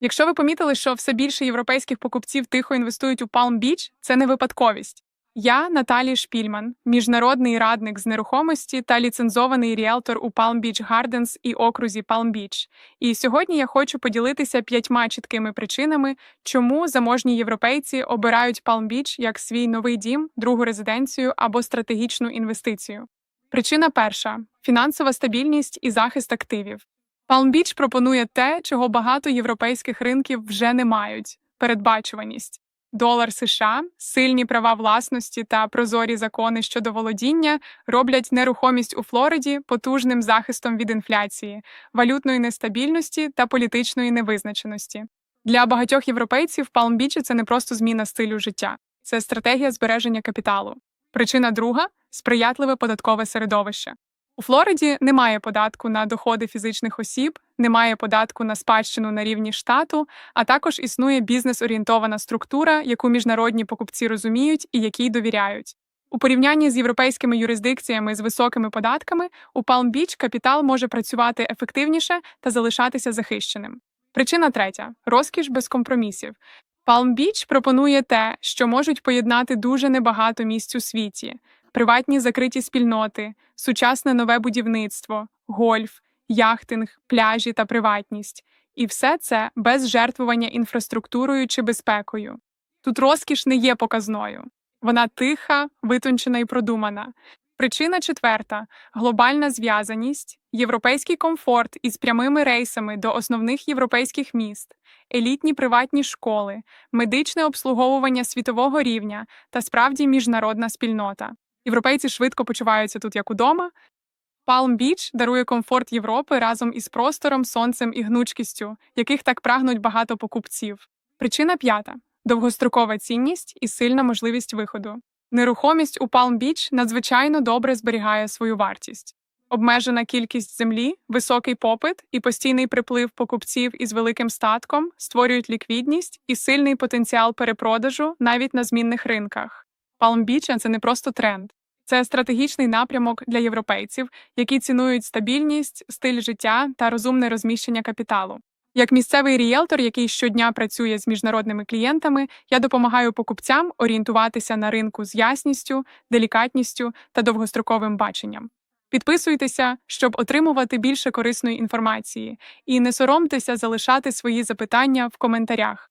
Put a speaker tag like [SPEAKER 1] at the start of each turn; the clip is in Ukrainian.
[SPEAKER 1] Якщо ви помітили, що все більше європейських покупців тихо інвестують у Palm Beach, це не випадковість. Я Наталі Шпільман, міжнародний радник з нерухомості та ліцензований ріелтор у Palm Beach Gardens і окрузі Palm Beach. І сьогодні я хочу поділитися п'ятьма чіткими причинами, чому заможні європейці обирають Palm Beach як свій новий дім, другу резиденцію або стратегічну інвестицію. Причина перша фінансова стабільність і захист активів. Palm Beach пропонує те, чого багато європейських ринків вже не мають передбачуваність. Долар США, сильні права власності та прозорі закони щодо володіння роблять нерухомість у Флориді потужним захистом від інфляції, валютної нестабільності та політичної невизначеності. Для багатьох європейців Palm Beach – це не просто зміна стилю життя, це стратегія збереження капіталу. Причина друга сприятливе податкове середовище. У Флориді немає податку на доходи фізичних осіб, немає податку на спадщину на рівні штату, а також існує бізнес-орієнтована структура, яку міжнародні покупці розуміють і якій довіряють. У порівнянні з європейськими юрисдикціями з високими податками у Beach капітал може працювати ефективніше та залишатися захищеним. Причина третя розкіш без компромісів. Beach пропонує те, що можуть поєднати дуже небагато місць у світі: приватні закриті спільноти, сучасне нове будівництво, гольф, яхтинг, пляжі та приватність. І все це без жертвування інфраструктурою чи безпекою. Тут розкіш не є показною. Вона тиха, витончена і продумана. Причина четверта глобальна зв'язаність, європейський комфорт із прямими рейсами до основних європейських міст, елітні приватні школи, медичне обслуговування світового рівня та справді міжнародна спільнота. Європейці швидко почуваються тут як удома. Palm Beach дарує комфорт Європи разом із простором, сонцем і гнучкістю, яких так прагнуть багато покупців. Причина п'ята довгострокова цінність і сильна можливість виходу. Нерухомість у Palm Beach надзвичайно добре зберігає свою вартість. Обмежена кількість землі, високий попит і постійний приплив покупців із великим статком створюють ліквідність і сильний потенціал перепродажу навіть на змінних ринках. Beach – це не просто тренд, це стратегічний напрямок для європейців, які цінують стабільність, стиль життя та розумне розміщення капіталу. Як місцевий ріелтор, який щодня працює з міжнародними клієнтами, я допомагаю покупцям орієнтуватися на ринку з ясністю, делікатністю та довгостроковим баченням. Підписуйтеся, щоб отримувати більше корисної інформації, і не соромтеся залишати свої запитання в коментарях.